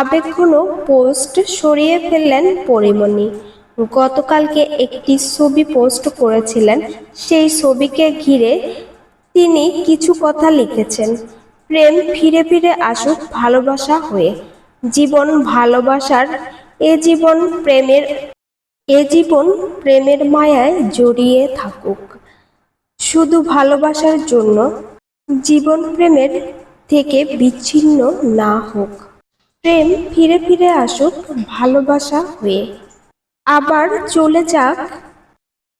আবেগঘন পোস্ট সরিয়ে ফেললেন পরিমণি। গতকালকে একটি ছবি পোস্ট করেছিলেন, সেই ছবিকে ঘিরে তিনি কিছু কথা লিখেছেন। প্রেম ফিরে ফিরে আসুক ভালোবাসা হয়ে। জীবন ভালোবাসার, এ জীবন প্রেমের, এ জীবন প্রেমের মায়ায় জড়িয়ে থাকুক। শুধু ভালোবাসার জন্য জীবন প্রেমের থেকে বিচ্ছিন্ন না হোক। প্রেম ফিরে ফিরে আসুক, ভালোবাসা হয়ে। আবার চলে যাক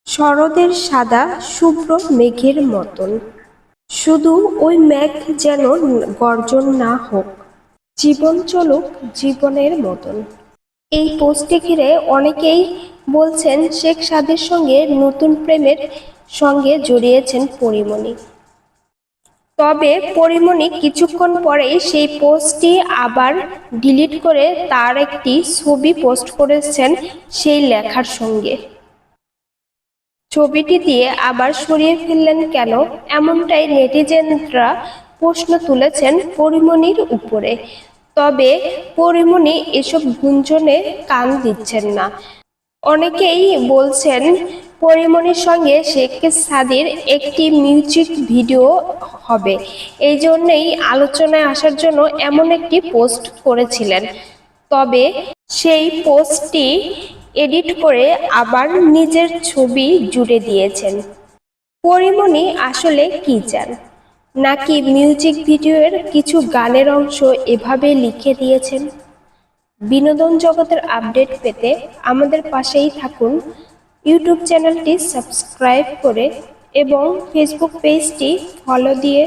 শরদের সাদা, শুভ্র মেঘের মতন। শুধু ওই মেঘ যেন গর্জন না হোক, জীবন চলুক জীবনের মতন। এই পোস্টে ঘিরে অনেকেই বলছেন, শেখ সাদের সঙ্গে নতুন প্রেমের সঙ্গে জড়িয়েছেন পরিমণি। তবে পরিমণি কিছুক্ষণ পরেই সেই পোস্টটি আবার ডিলিট করে তার একটি ছবি পোস্ট করেছেন সেই লেখার সঙ্গে। ছবিটি দিয়ে আবার সরিয়ে ফেললেন কেন? এমনটাই নেটিজেনরা প্রশ্ন তুলেছেন পরিমণির উপরে। তবে পরিমণি এসব গুঞ্জনে কান দিচ্ছেন না। অনেকেই বলছেন পরিমণির সঙ্গে শেখ সাদির একটি মিউজিক ভিডিও হবে। এই জন্যেই আলোচনায় আসার জন্য এমন একটি পোস্ট করেছিলেন। তবে সেই পোস্টটি এডিট করে আবার নিজের ছবি জুড়ে দিয়েছেন। পরিমণি আসলে কি চান? নাকি মিউজিক ভিডিওর কিছু গানের অংশ এভাবে লিখে দিয়েছেন? বিনোদন জগতের আপডেট পেতে আমাদের পাশেই থাকুন। ইউটিউব চ্যানেলটি সাবস্ক্রাইব করে এবং ফেসবুক পেজটি ফলো দিয়ে